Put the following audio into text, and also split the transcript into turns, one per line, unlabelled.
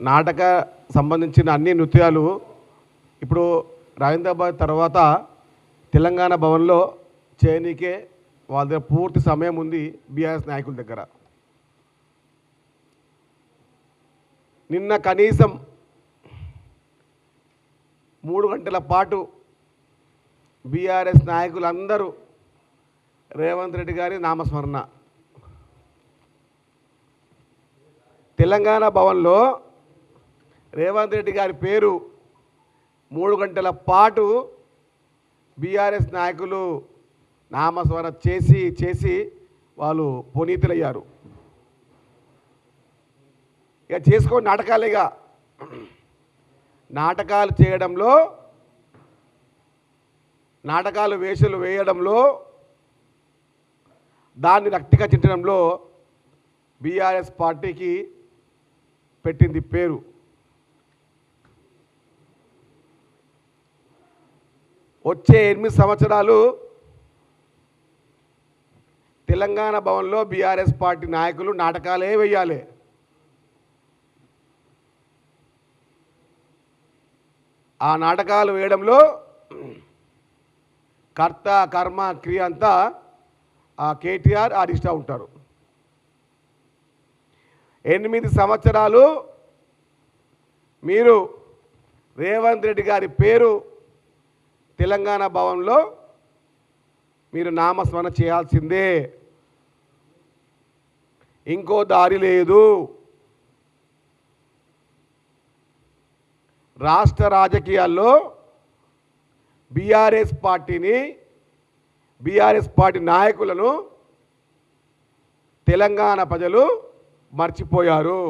నాటక సంబంధించిన అన్ని నృత్యాలు ఇప్పుడు రవీంద్రాబాద్ తర్వాత తెలంగాణ భవన్లో చేయనీకే వాళ్ళ దగ్గర పూర్తి సమయం ఉంది బీఆర్ఎస్ నాయకుల దగ్గర. నిన్న కనీసం మూడు గంటల పాటు బీఆర్ఎస్ నాయకులందరూ రేవంత్ రెడ్డి గారి నామస్మరణ. తెలంగాణ భవన్లో రేవంత్ రెడ్డి గారి పేరు మూడు గంటల పాటు బీఆర్ఎస్ నాయకులు నామస్మరణ చేసి చేసి వాళ్ళు పునీతులయ్యారు. ఇక చేసుకో నాటకాలేగా నాటకాలు చేయడంలో నాటకాలు వేషలు వేయడంలో దాన్ని రక్తిగా చెట్టడంలో బీఆర్ఎస్ పార్టీకి పెట్టింది పేరు. వచ్చే ఎనిమిది సంవత్సరాలు తెలంగాణ భవన్లో బీఆర్ఎస్ పార్టీ నాయకులు నాటకాలే వేయాలి. ఆ నాటకాలు వేయడంలో కర్త కర్మ క్రియ అంతా ఆ కేటీఆర్ ఆ రిష్టా ఉంటారు. ఎనిమిది సంవత్సరాలు మీరు రేవంత్ రెడ్డి గారి పేరు తెలంగాణ భవన్లో మీరు నామస్మరణ చేయాల్సిందే. ఇంకో దారి లేదు. రాష్ట్ర రాజకీయాల్లో బీఆర్ఎస్ పార్టీని బీఆర్ఎస్ పార్టీ నాయకులను తెలంగాణ ప్రజలు మర్చిపోయారు.